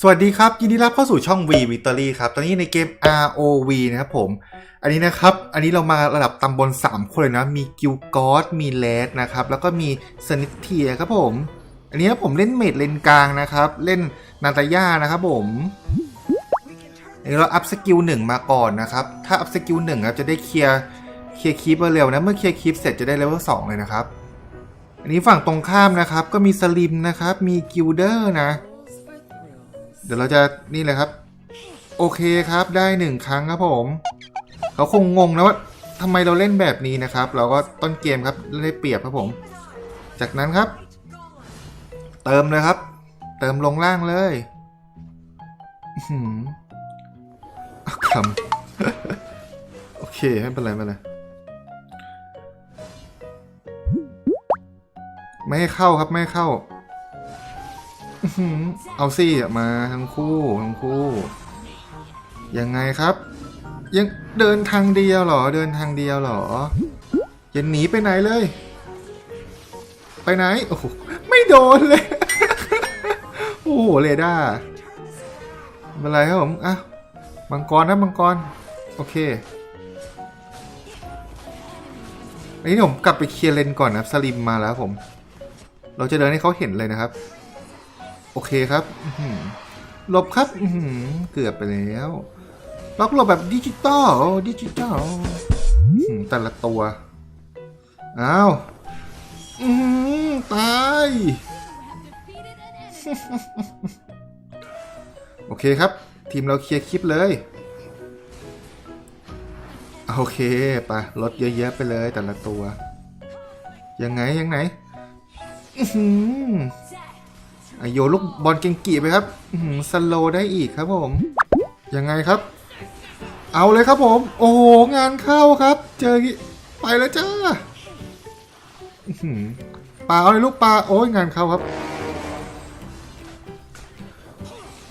สวัสดีครับ ยินดีรับเข้าสู่ช่อง V Victory ครับ ตอนนี้ในเกม ROV นะครับผม อันนี้นะครับ อันนี้เรามาระดับตำบล 3 คนเลยนะ มีกิลกอสมีเลสนะครับ แล้วก็มีสนิทเทียครับผม อันนี้ผมเล่นเมดเลนกลางนะครับ เล่นนาตาย่านะครับผมอันนี้เราอัพสกิลหนึ่งมาก่อนนะครับ ถ้าอัพสกิลหนึ่งครับจะได้เคลียร์เคลียร์คีปเร็วนะ เมื่อเคลียร์คีปเสร็จจะได้เลเวลสองเลยนะครับ อันนี้ฝั่งตรงข้ามนะครับ ก็มีสลิมนะครับ มีกิลเดอร์นะ เดี๋ยวเราจะนี่เลยครับ โอเคครับได้หนึ่งครั้งครับผม เขาคงงงนะว่าทำไมเราเล่นแบบนี้นะครับ เราก็ต้นเกมครับได้เปรียบครับผม จากนั้นครับ เติมเลยครับ เติมลงล่างเลยอื้อหือเอาคำโอเคไม่เป็นไรไม่เป็นไรไม่ให้เข้าครับไม่ให้เข้า เอาสิมาทั้งคู่ทั้งคู่ยังไงครับ ยังเดินทางเดียวหรอ เดินทางเดียวหรออย่าหนีไปไหนเลย ไปไหนโอ้โหไม่โดนเลย โอ้โหเรดาร์เป็นไรครับผมอะมังกรนะมังกร โอเคอันนี้ผมกลับไปเคลียร์เลนก่อนนะครับสลิมมาแล้วผม เราจะเดินให้เขาเห็นเลยนะครับ อเคครับหลบครับเกือบไปแล้วล็อกหลบแบบดิจิตอลดิจิตอลแต่ละตัวอ้าวตายโอเคครับ ทีมเราเคลียร์คลิปเลย โอเคไปลดเยอะ ๆ ไปเลยแต่ละตัว ยังไง ยังไง โยลูกบอลเก่งกีไปครับสโลได้อีกครับผม ยังไงครับ เอาเลยครับผม โอ้โห งานเข้าครับ เจอไปแล้วจ้าปลาเอาเลยลูกปลาโอ้ยงานเข้าครับ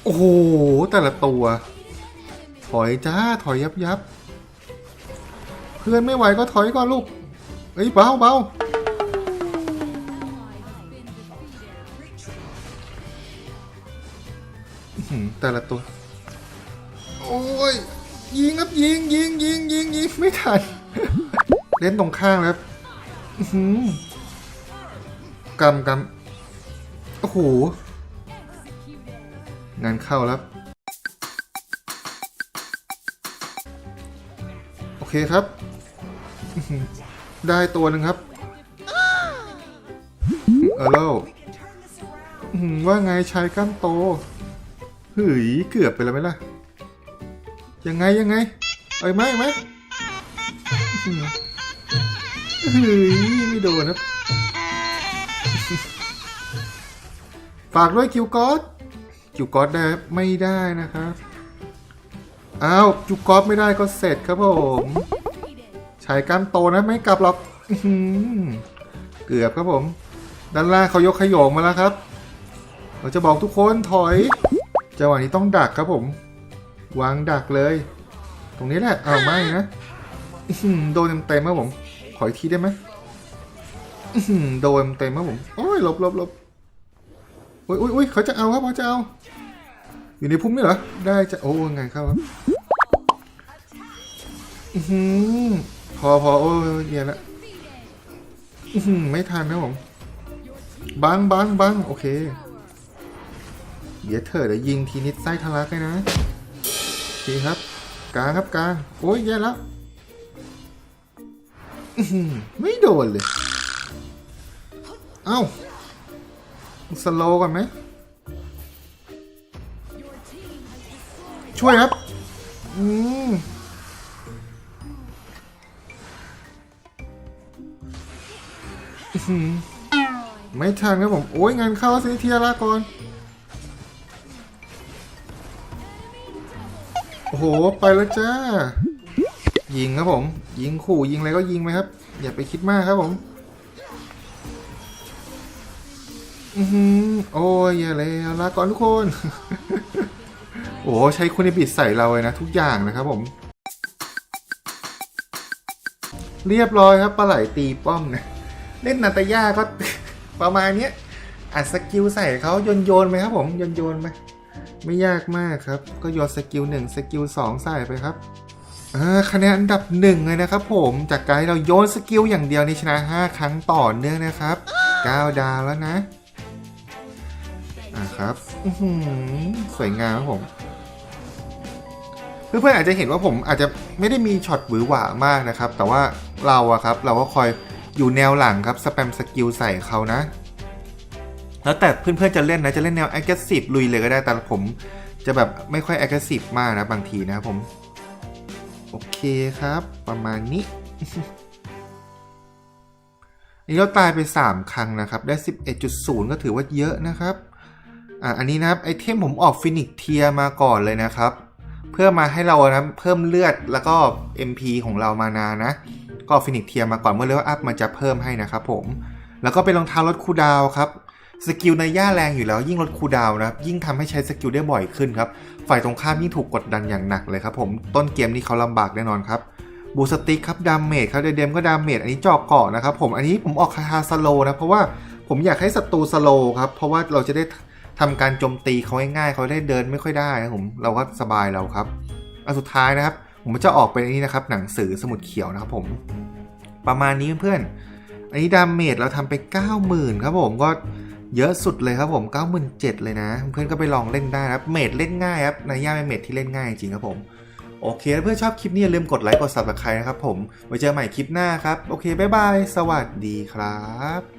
โอ้โห แต่ละตัว ถอยจ้า ถอยยับยับ เพื่อนไม่ไหวก็ถอยก่อนลูก เอ้ยเบาเบา แต่ละตัว โอ้ย ยิงครับยิงยิงยิงยิงยิงไม่ทัน เล่นตรงข้างแล้วครับอื้อหือกำกำโอ้โห งานเข้าแล้ว โอเคครับอื้อหือได้ตัวหนึ่งครับ เออแล้วอื้อหือว่าไงชายกล้ามโต เฮ้ยเกือบไปแล้วไหมล่ะ ยังไงยังไงเอ้ยไม่ไหมอื้อหือเฮ้ยไม่โดนครับ ฝากด้วยคิวกอสคิวกอสได้ไมไม่ได้นะครับ อ้าวคิวกอสไม่ได้ก็เสร็จครับผมชายกล้ามโตนะไม่กลับหรอกเกือบครับผม ด้านล่างเขายกขยโยงมาแล้วครับ เราจะบอกทุกคนถอย จังหวะนี้ต้องดักครับผม วางดักเลย ตรงนี้แหละเอาไม่นะโดนเต็มๆครับผม ขออีกทีได้ไหมโดนเต็มๆครับผม โอ้ยหลบหลบหลบโอ้ยอุ้ยอุ้ยเขาจะเอาครับเขาจะเอา อยู่ในพุ่มนี่เหรอ ได้จะโอ้ไงครับอื้อพอพอโอ้ยเย็นละอื้อหือไม่ทันนะผมบังบังบังโอเค เดี๋ยวเธอเดี๋ยวยิงทีนิดไส้ทะลักเลยนะโอเครับกลางครับกลางโอ้ยแย่แล้วไม่โดนเลย เอ้า สโลก่อนไหม ช่วยครับ อืมไม่ทันครับผม โอ้ยงานเข้าสิเทียละก่อน โอ้โห ไปแล้วจ้า ยิงครับผม ยิงขู่ยิงอะไรก็ยิงไหมครับ อย่าไปคิดมากครับผมอือหือโอ้ยอย่าเลยลาก่อนทุกคน โอ้โหใช้คุณบิดใส่เราเลยนะ ทุกอย่างนะครับผม เรียบร้อยครับปลาไหลตีป้อมนะเล่นนาตาย่าก็ประมาณเนี้ยอัดสกิลใส่เขาโยนโยนๆไปครับผมโยนโยนๆไป ไม่ยากมากครับ ก็โยนสกิลหนึ่งสกิลสองใส่ไปครับคะแนนอันดับหนึ่งเลยนะครับผมจากการที่เราโยนสกิลอย่างเดียวนี่ชนะ 5 ครั้งต่อเนื่องนะครับ 9 ดาวแล้วนะอ่าครับสวยงามครับผมเพื่อนๆอาจจะเห็นว่าผมอาจจะไม่ได้มีช็อตหวือหวามากนะครับ แต่ว่าเราอะครับ เราก็คอยอยู่แนวหลังครับสแปมสกิลใส่เขานะ แล้วแต่เพื่อนๆจะเล่นนะ จะเล่นแนว aggressive ลุยเลยก็ได้ แต่ผมจะแบบไม่ค่อย aggressive มากนะบางทีนะครับผม โอเคครับ ประมาณนี้อันนี้เราตายไป 3 ครั้งนะครับ ได้ 11.0 ก็ถือว่าเยอะนะครับ อ่าอันนี้นะครับไอเทมผมออกฟินิกเทียมาก่อนเลยนะครับ เพื่อมาให้เรานะเพิ่มเลือดแล้วก็ MP ของเรามานานะ ก็ฟินิกเทียมาก่อนเมื่อเลเวลอัพมันจะเพิ่มให้นะครับผม แล้วก็เป็นรองเท้าลดคูดาวครับ สกิลในย่าแรงอยู่แล้วยิ่งลดคูดาวนะครับยิ่งทำให้ใช้สกิลได้บ่อยขึ้นครับฝ่ายตรงข้ามยิ่งถูกกดดันอย่างหนักเลยครับผมต้นเกมนี้เขาลำบากแน่นอนครับบูสติกครับดามเมจครับเดเดมก็ดามเมจอันนี้จอกเกาะนะครับผมอันนี้ผมออกคาฮาสโลนะเพราะว่าผมอยากให้ศัตรูสโลครับเพราะว่าเราจะได้ทำการโจมตีเขาง่ายๆเขาได้เดินไม่ค่อยได้ครับผมเราก็สบายเราครับอันสุดท้ายนะครับ ผมจะออกเป็นอันนี้นะครับหนังสือสมุดเขียวนะครับผมประมาณนี้เพื่อนๆอันนี้ดามเมจเราทำไป 90,000ครับผมก็ เยอะสุดเลยครับผม 97,000เลยนะ เพื่อนก็ไปลองเล่นได้ครับ เมดเล่นง่ายครับนายย่าเป็นเมดที่เล่นง่ายจริงครับผม โอเคถ้าเพื่อนชอบคลิปนี้อย่าลืมกดไลค์กด subscribe นะครับผม ไว้เจอใหม่คลิปหน้าครับ โอเค บ๊ายบาย สวัสดีครับ